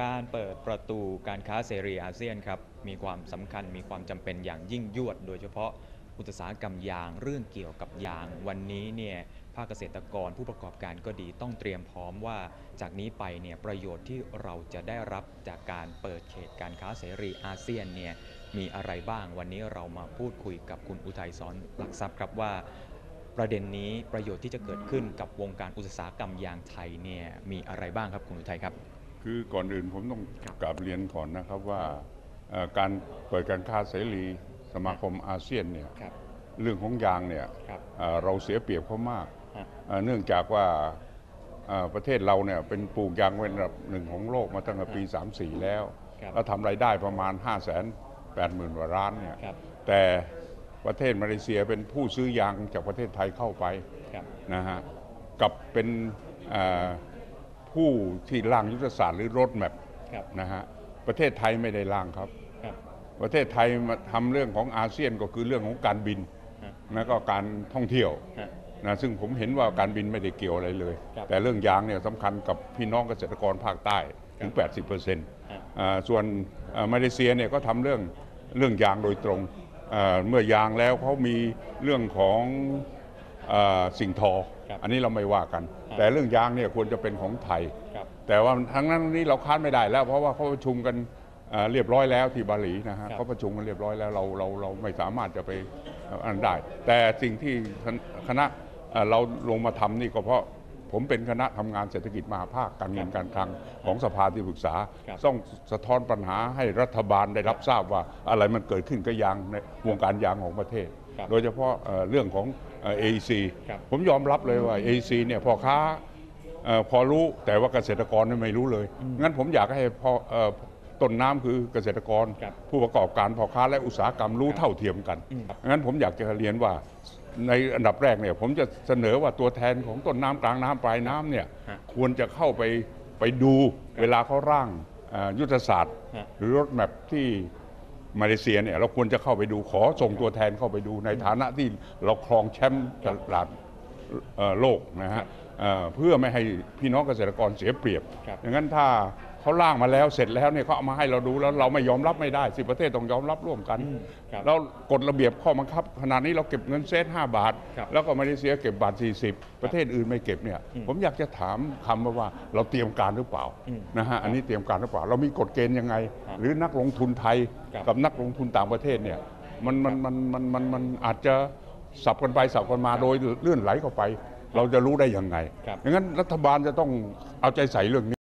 การเปิดประตูการค้าเสรีอาเซียนครับมีความสำคัญมีความจำเป็นอย่างยิ่งยวด โดยเฉพาะอุตสาหกรรมยางเรื่องเกี่ยวกับยางวันนี้เนี่ยภาคเกษตรกรผู้ประกอบการก็ดีต้องเตรียมพร้อมว่า จากนี้ไปเนี่ยประโยชน์ที่เราจะได้รับจากการเปิดเขตการค้าเสรีอาเซียนเนี่ยมีอะไรบ้างวันนี้เรามาพูดคุยกับคุณอุทัยสอนหลักทรัพย์ครับว่า ประเด็นนี้ประโยชน์ที่จะเกิดขึ้นกับวงการอุตสาหกรรมยางไทยเนี่ยมีอะไรบ้างครับคุณอุทัยครับ คือก่อนอื่นผมต้องครับกราบเรียนก่อนนะครับว่าเอ่อการเปิดการค้าเสรีสมาคมอาเซียนเนี่ยครับเรื่องของยางเนี่ยครับเอ่อเราเสียเปรียบเขามากฮะเอ่อเนื่องจากว่าเอ่อประเทศเราเนี่ยเป็นปลูกยางเป็นอันดับหนึ่งของโลกมาตั้งแต่ปี 34 แล้วครับแล้วทำรายได้ประมาณ 5 8 0 0 0 0กว่าล้านเนี่ยครับแต่ประเทศมาเลเซียเป็นผู้ซื้อยางจากประเทศไทยเข้าไปครับนะฮะกับเป็นเอ่อ ผู้ที่ร่างยุทธศาสตร์หรือรถแมพครับนะฮะประเทศไทยไม่ได้ร่างครับ ครับ ประเทศไทยมาทำเรื่องของอาเซียนก็คือเรื่องของการบินฮะแล้วก็การท่องเที่ยวฮะ นะซึ่งผมเห็นว่าการบินไม่ได้เกี่ยวอะไรเลย ครับแต่เรื่องยางเนี่ยสำคัญกับพี่น้องเกษตรกรภาคใต้ถึงครับ80%ฮะอ่าส่วนอ่ามาเลเซียเนี่ยก็ทำเรื่องเรื่องยางโดยตรงอ่าเมื่อยางแล้วเขามีเรื่องของอา สิ่งทอ ครับอันนี้เราไม่ว่ากัน ครับแต่เรื่องยางเนี่ยควรจะเป็นของไทย ครับแต่ว่าทั้งนั้นนี้เราค้านไม่ได้แล้ว เพราะว่าเขาประชุมกันอ่าเรียบร้อยแล้วที่บาหลีนะฮะครับ เขาประชุมกันเรียบร้อยแล้วเราเราเราไม่สามารถจะไปอันได้ แต่สิ่งที่คณะอ่าเราลงมาทำนี่ก็เพราะผมเป็นคณะทำงานเศรษฐกิจมหาภาคการเงินการคลังของสภาที่ปรึกษา ครับ ต้องสะท้อนปัญหาให้รัฐบาลได้รับทราบว่าอะไรมันเกิดขึ้นกับยางในวงการยางของประเทศครับ โดยเฉพาะเอ่อเรื่องของเอซีครับผมยอมรับเลยว่า AC เนี่ยพ่อค้าเอ่อพอรู้แต่ว่าเกษตรกรเนี่ยไม่รู้เลย งั้นผมอยากให้พอเอ่อต้นน้ำคือเกษตรกรครับผู้ประกอบการพ่อค้าและอุตสาหกรรมรู้ครับเท่าเทียมกันอืมครับงั้นผมอยากจะเรียนว่าในอันดับแรกเนี่ยผมจะเสนอว่าตัวแทนของต้นน้ำกลางน้ำปลายน้ำเนี่ยฮะควรจะเข้าไปไปดูครับเวลาเขาร่างเอ่อยุทธศาสตร์ฮะหรือรถแมพที่ มาเลเซียเนี่ยเราควรจะเข้าไปดูขอส่งตัวแทนเข้าไปดูในฐานะที่เราครองแชมป์ตลาดเอ่อโลกนะครัฮะบเอ่อเพื่อไม่ให้พี่น้องเกษตรกรเสียเปรียบครับอย่างนั้นถ้า เขาล่างมาแล้วเสร็จแล้วเนี่ยเขาเอามาให้เราดูแล้วเราไม่ยอมรับไม่ได้สิประเทศต้องยอมรับร่วมกันอืมครับแล้วกฎระเบียบข้อบังคับ ขณะนี้เราเก็บเงินเซต5บาท ครับแล้วก็มาเลเซียเก็บบาท 40 ประเทศอื่นไม่เก็บเนี่ยอืมผมอยากจะถามคำมาว่าเราเตรียมการหรือเปล่าอืมนะฮะอันนี้เตรียมการหรือเปล่า เรามีกฎเกณฑ์ยังไง ครับหรือนักลงทุนไทยครับ กับนักลงทุนต่างประเทศเนี่ยมันมันมันมันมันมันอาจจะสับกันไปสับกันมาโดยเลื่อนไหลเข้าไป เราจะรู้ได้ยังไงครับอย่างนั้นรัฐบาลจะต้องเอาใจใส่เรื่องนี้